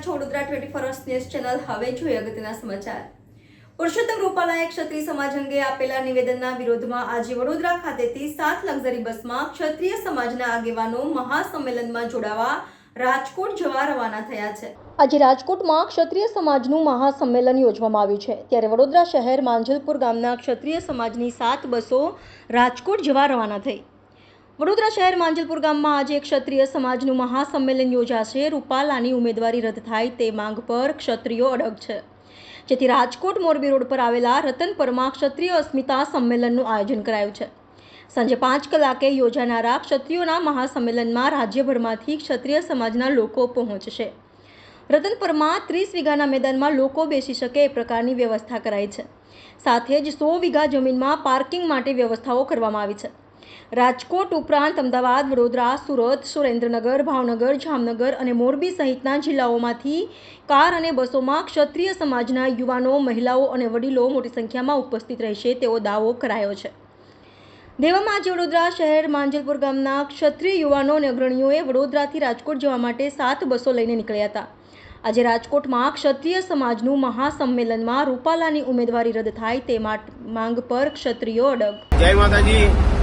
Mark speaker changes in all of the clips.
Speaker 1: Twenty four news channel હવે જોઈએ અગત્યના સમાચાર. પુરુષોત્તમ રૂપાલાએ ક્ષત્રિય સમાજ અંગે આપેલા નિવેદનના વિરોધમાં આજે વડોદરા ખાતેથી સાત લક્ઝરી બસમાં ક્ષત્રિય સમાજના આગેવાનો મહાસંમેલનમાં જોડાવા રાજકોટ જવા રવાના થયા છે. આજે રાજકોટમાં ક્ષત્રિય સમાજનું મહાસંમેલન યોજવામાં આવ્યું છે. ત્યારે વડોદરા શહેર માંજલપુર ગામના ક્ષત્રિય સમાજની સાત બસો રાજકોટ જવા રવાના થઈ. વડોદરા શહેર માંજલપુર ગામમાં આજે ક્ષત્રિય સમાજનું મહાસંમેલન યોજાશે. રૂપાલાની ઉમેદવારી રદ થાય તે માંગ પર ક્ષત્રિયો અડગ છે. જેથી રાજકોટ મોરબી રોડ પર આવેલા રતનપરમાં ક્ષત્રિય અસ્મિતા સંમેલનનું આયોજન કરાયું છે. સાંજે પાંચ કલાકે યોજાનારા ક્ષત્રિયોના મહાસંમેલનમાં રાજ્યભરમાંથી ક્ષત્રિય સમાજના લોકો પહોંચશે. રતનપરમાં ત્રીસ વીઘાના મેદાનમાં લોકો બેસી શકે એ પ્રકારની વ્યવસ્થા કરાઈ છે. સાથે જ સો વીઘા જમીનમાં પાર્કિંગ માટે વ્યવસ્થાઓ કરવામાં આવી છે. રાજકોટ ઉપરાંત અમદાવાદ, વડોદરા, સુરત, સુરેન્દ્રનગર, ભાવનગર, જામનગર અને મોરબી સહિતના જિલ્લાઓમાંથી કાર અને બસોમાં ક્ષત્રિય સમાજના યુવાનો, મહિલાઓ અને વડીલો મોટી સંખ્યામાં ઉપસ્થિત રહેશે તેવો દાવો કરાયો છે. દેવામાં આજે વડોદરા શહેર માંજલપુર ગામના ક્ષત્રિય યુવાનો અને અગ્રણીઓએ વડોદરાથી રાજકોટ જવા માટે સાત બસો લઈને નીકળ્યા હતા. આજે રાજકોટમાં ક્ષત્રિય સમાજનું મહાસંમેલનમાં રૂપાલાની ઉમેદવારી રદ થાય તે માંગ પર ક્ષત્રિયો અડગ.
Speaker 2: જય માતાજી.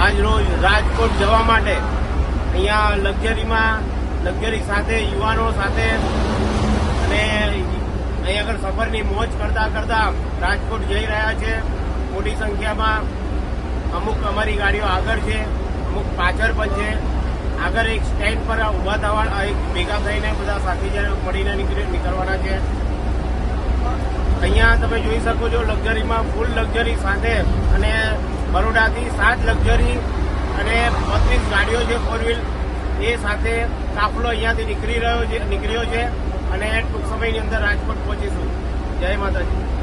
Speaker 2: આજ રોજ રાજકોટ જવા માટે અહીંયા લક્ઝરીમાં, લક્ઝરી સાથે યુવાનો સાથે અને અહીં આગળ સફરની મોજ કરતા કરતા રાજકોટ જઈ રહ્યા છે. મોટી સંખ્યામાં અમુક અમારી ગાડીઓ આગળ છે, અમુક પાછળ પણ છે. આગળ એક સ્ટેન્ડ પર ઊભા થવા એક ભેગા થઈને બધા સાથીદારો મળીને નીકળી, નીકળવાના છે. અહીંયા તમે જોઈ શકો છો લક્ઝરીમાં ફૂલ લક્ઝરી સાથે અને બરોડાથી સાત લક્ઝરી અને બત્રીસ ગાડીઓ છે ફોર વ્હીલ એ સાથે કાફલો અહીંયાથી નીકળી રહ્યો છે, નીકળ્યો છે અને ટૂંક સમયની અંદર રાજકોટ પહોંચીશું. જય માતાજી.